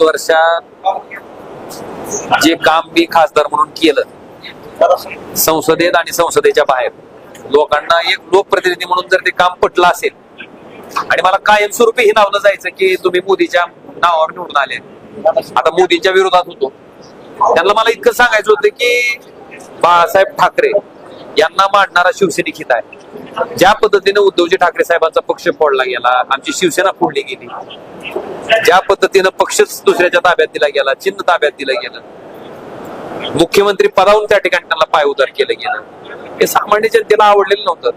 पाच वर्षात जे काम मी खासदार म्हणून केलं संसदेत आणि संसदेच्या बाहेर. लोकांना एक लोकप्रतिनिधी म्हणून जर ते काम पटलं असेल आणि मला कायमस्वरूपी हे नावलं जायचं की तुम्ही मोदीच्या नावावर निवडून आले. आता मोदींच्या विरोधात होतो. त्यांना मला इतकं सांगायचं होतं की बाळासाहेब ठाकरे यांना मांडणारा शिवसैनिक हित आहे. ज्या पद्धतीने उद्धवजी ठाकरे साहेबांचा पक्ष फोडला गेला आमची शिवसेना फोडली गेली. ज्या पद्धतीनं पक्षच दुसऱ्याच्या ताब्यात दिला गेला चिन्ह ताब्यात दिलं गेलं. मुख्यमंत्री पदावरून त्या ठिकाणी त्यांना पायउतार केलं गेलं. हे सामान्य जनतेला आवडलेलं नव्हतं.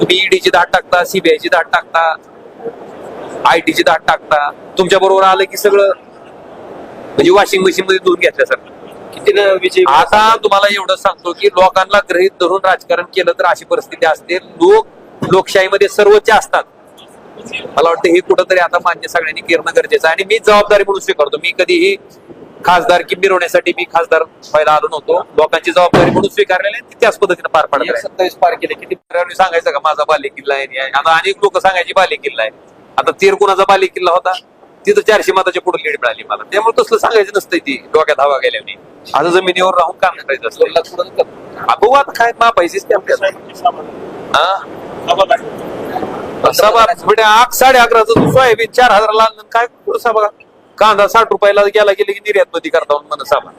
तुम्ही ईडीची दाट टाकता सीबीआयची दाट टाकता आयटीची दाट टाकता तुमच्या बरोबर आलं की सगळं म्हणजे वॉशिंग मशीन मध्ये धुवून घेतल्यासारखं. किती विजय आता तुम्हाला एवढं सांगतो की लोकांना गृहित धरून राजकारण केलं तर अशी परिस्थिती असते. लोक लोकशाहीमध्ये सर्वोच्च असतात. मला वाटतं हे कुठंतरी आता मान्य सगळ्यांनी करणं गरजेचं आहे. आणि मी जबाबदारी म्हणून स्वीकारतो. मी कधीही खासदारकी मिरवण्यासाठी मी खासदार व्हायला आलो नव्हतो. लोकांची जबाबदारी म्हणून स्वीकारलेली आहे, त्याच पद्धतीने पार आहे. सत्तावीस पार केले. किती सांगायचं का? माझा बाले किल्ला आहे. आणि आता अनेक लोक सांगायची बाले किल्ला आहे. आता तीर कुणाचा बाले किल्ला होता? तिथं चारशे मताच्या पुढे लीड मिळाली मला. त्यामुळे तसलं सांगायचं नसतंय ती. डोक्यात हवा गेल्याने आता जमिनीवर राहून काम करायचं असतं कर. बघू आता काय मा पैसेच ते आपल्याला. सभा आग साडे अकराचं सोयाबीन चार हजाराला आणलं, काय पुढं सभा कांदा साठ रुपयाला गेला गेले की निर्यात मध्ये करता म्हणून सभा